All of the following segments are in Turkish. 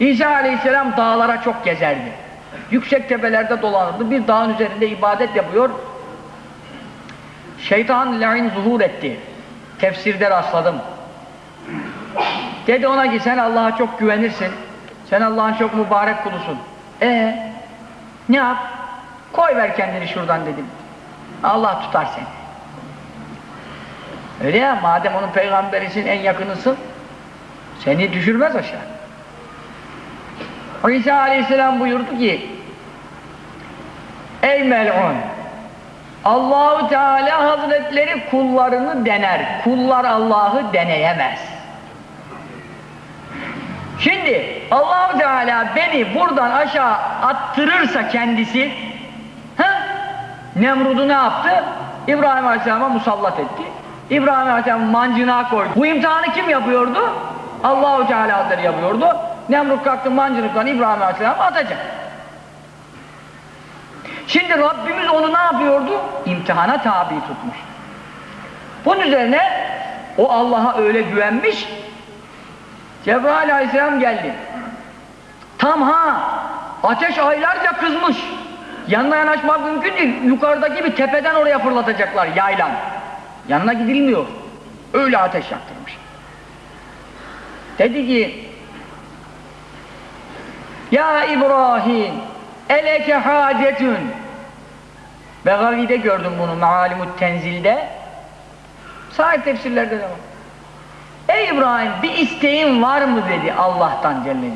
İsa aleyhisselam dağlara çok gezerdi. Yüksek tepelerde dolanırdı. Bir dağın üzerinde ibadet yapıyor. Şeytan la'in zuhur etti. Tefsirde rastladım. Dedi ona ki sen Allah'a çok güvenirsin. Sen Allah'ın çok mübarek kulusun. E ne yap? Koy ver kendini şuradan dedim. Allah tutar seni. Öyle ya madem onun peygamberisin en yakınısın seni düşürmez aşağı. İsa aleyhisselam buyurdu ki Ey mel'un Allahu Teala Hazretleri kullarını dener. Kullar Allah'ı deneyemez. Şimdi Allahu Teala beni buradan aşağı attırırsa kendisi ha? Nemrud'u ne yaptı? İbrahim Aleyhisselam'a musallat etti. İbrahim Aleyhisselam mancına koydu. Bu imtihanı kim yapıyordu? Allahu Teala Hazretleri yapıyordu. Nemrut kalktı mancınıktan İbrahim Aleyhisselam atacak. Şimdi Rabbimiz onu ne yapıyordu? İmtihana tabi tutmuş. Bunun üzerine o Allah'a öyle güvenmiş. Cebrail aleyhisselam geldi. Tam ha ateş aylarca kızmış. Yanına yanaşmak mümkün değil. Yukarıdaki bir tepeden oraya fırlatacaklar yaylan. Yanına gidilmiyor. Öyle ateş yaktırmış. Dedi ki Ya İbrahim eleke hacetün Begavi'de gördüm bunu Mealimut Tenzil'de Sahip tefsirlerde de var. Ey İbrahim bir isteğin var mı dedi Allah'tan Celle.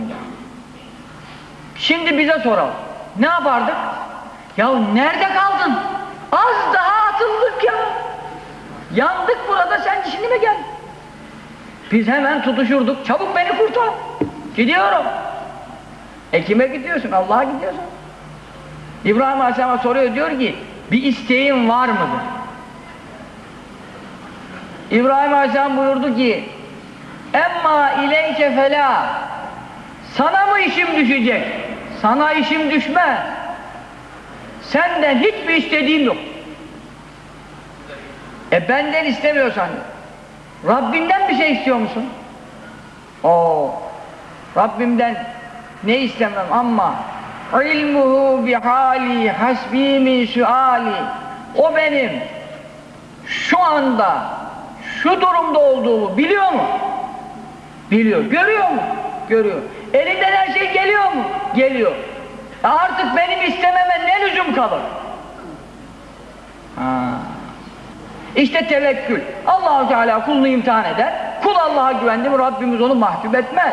Şimdi bize soralım. Ne yapardık? Ya nerede kaldın? Az daha atıldık ya. Yandık burada sen şimdi mi geldin? Biz hemen tutuşurduk. Çabuk beni kurtar. Gidiyorum. E kime gidiyorsun? Allah'a gidiyorsun. İbrahim Aleyhisselam'a soruyor diyor ki bir isteğin var mıdır? İbrahim Aleyhisselam buyurdu ki Emma ileyke fela Sana mı işim düşecek? Sana işim düşmez. Senden hiçbir istediğim yok. E benden istemiyorsan Rabbinden bir şey istiyor musun? Oo, Rabbimden ne istemem ama ilmuhu bihali hasbi min suali o benim şu anda şu durumda olduğumu biliyor mu? Biliyor. Görüyor mu? Görüyor. Elinden her şey geliyor mu? Geliyor. E artık benim istememe ne lüzum kalır? Ha. İşte tevekkül. Allahu Teala kulunu imtihan eder. Kul Allah'a güvendi mi Rabbimiz onu mahcup etmez.